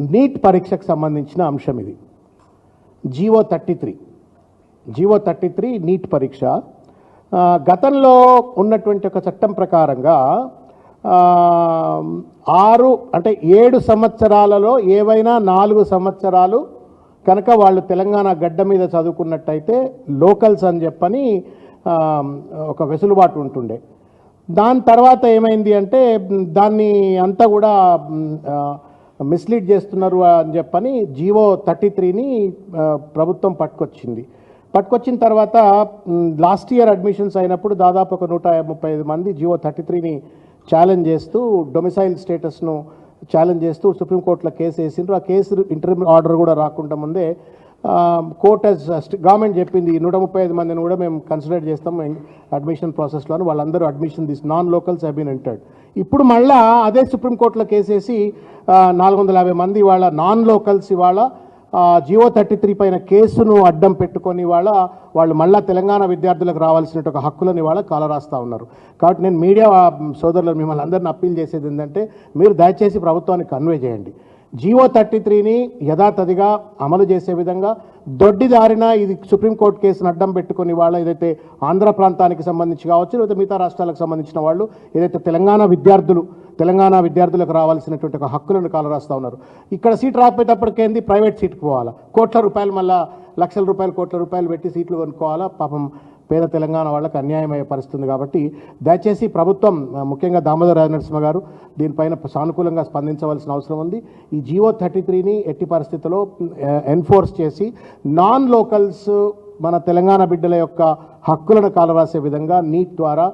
Neat పరీక్షకు సంబంధించిన అంశం ఇది. GO thirty three. GO thirty three NEET పరీక్ష. గతంలో ఉన్నటువంటి ఒక చట్టం ప్రకారంగా ఆరు అంటే ఏడు సంవత్సరాలలో ఏవైనా నాలుగు సంవత్సరాలు కనుక వాళ్ళు తెలంగాణ గడ్డ మీద చదువుకున్నట్టయితే లోకల్స్ అని చెప్పని ఒక వెసులుబాటు ఉంటుండే. దాని తర్వాత ఏమైంది అంటే దాన్ని అంతా కూడా మిస్లీడ్ చేస్తున్నారు అని చెప్పని జీవో థర్టీ త్రీని ప్రభుత్వం పట్టుకొచ్చింది. పట్టుకొచ్చిన తర్వాత లాస్ట్ ఇయర్ అడ్మిషన్స్ అయినప్పుడు దాదాపు ఒక నూట ముప్పై ఐదు మంది జియో థర్టీ త్రీని ఛాలెంజ్ చేస్తూ డొమిసైల్ స్టేటస్ను ఛాలెంజ్ చేస్తూ సుప్రీంకోర్టులో కేసు వేసిండ్రు. ఆ కేసు ఇంటర్వ్యూ ఆర్డర్ కూడా రాకుండా ముందే కోర్ట్ గవర్నమెంట్ uh, చెప్పింది నూట ముప్పై ఐదు మందిని కూడా మేము కన్సిడర్ చేస్తాం అడ్మిషన్ ప్రాసెస్లో వాళ్ళందరూ అడ్మిషన్ తీసి non locals have been entered ఇప్పుడు మళ్ళా అదే సుప్రీంకోర్టులో కేసేసి నాలుగు వందల యాభై మంది వాళ్ళ నాన్ లోకల్స్ ఇవాళ జియో థర్టీ త్రీ పైన కేసును అడ్డం పెట్టుకొని వాళ్ళ వాళ్ళు మళ్ళా తెలంగాణ విద్యార్థులకు రావాల్సిన ఒక హక్కులను ఇవాళ కాలరాస్తా ఉన్నారు. కాబట్టి నేను మీడియా సోదరులు మిమ్మల్ని అందరిని అప్పీల్ చేసేది ఏంటంటే మీరు దయచేసి ప్రభుత్వానికి కన్వే చేయండి. జియో థర్టీ త్రీని యథాతథిగా అమలు చేసే విధంగా దొడ్డిదారిన ఇది సుప్రీంకోర్టు కేసును అడ్డం పెట్టుకుని వాళ్ళ ఏదైతే ఆంధ్ర ప్రాంతానికి సంబంధించి కావచ్చు లేదా మిగతా రాష్ట్రాలకు సంబంధించిన వాళ్ళు ఏదైతే తెలంగాణ విద్యార్థులు తెలంగాణ విద్యార్థులకు రావాల్సినటువంటి ఒక హక్కులను కాలరాస్తూ ఉన్నారు. ఇక్కడ సీట్ రాకపోయేటప్పటికేంది ప్రైవేట్ సీట్కి పోవాలా. కోట్ల రూపాయలు మళ్ళా లక్షల రూపాయలు కోట్ల రూపాయలు పెట్టి సీట్లు కొనుక్కోవాలా? పాపం పేద తెలంగాణ వాళ్ళకి అన్యాయం పరిస్థితుంది కాబట్టి దయచేసి ప్రభుత్వం ముఖ్యంగా దామోదర్ రాజనరసింహ గారు దీనిపైన సానుకూలంగా స్పందించవలసిన అవసరం ఉంది. ఈ జియో థర్టీ త్రీని ఎట్టి పరిస్థితుల్లో ఎన్ఫోర్స్ చేసి నాన్ లోకల్స్ మన తెలంగాణ బిడ్డల యొక్క హక్కులను కాలరాసే విధంగా నీట్ ద్వారా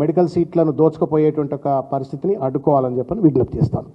మెడికల్ సీట్లను దోచుకుపోయేటువంటి ఒక పరిస్థితిని అడ్డుకోవాలని చెప్పని విజ్ఞప్తి చేస్తాను.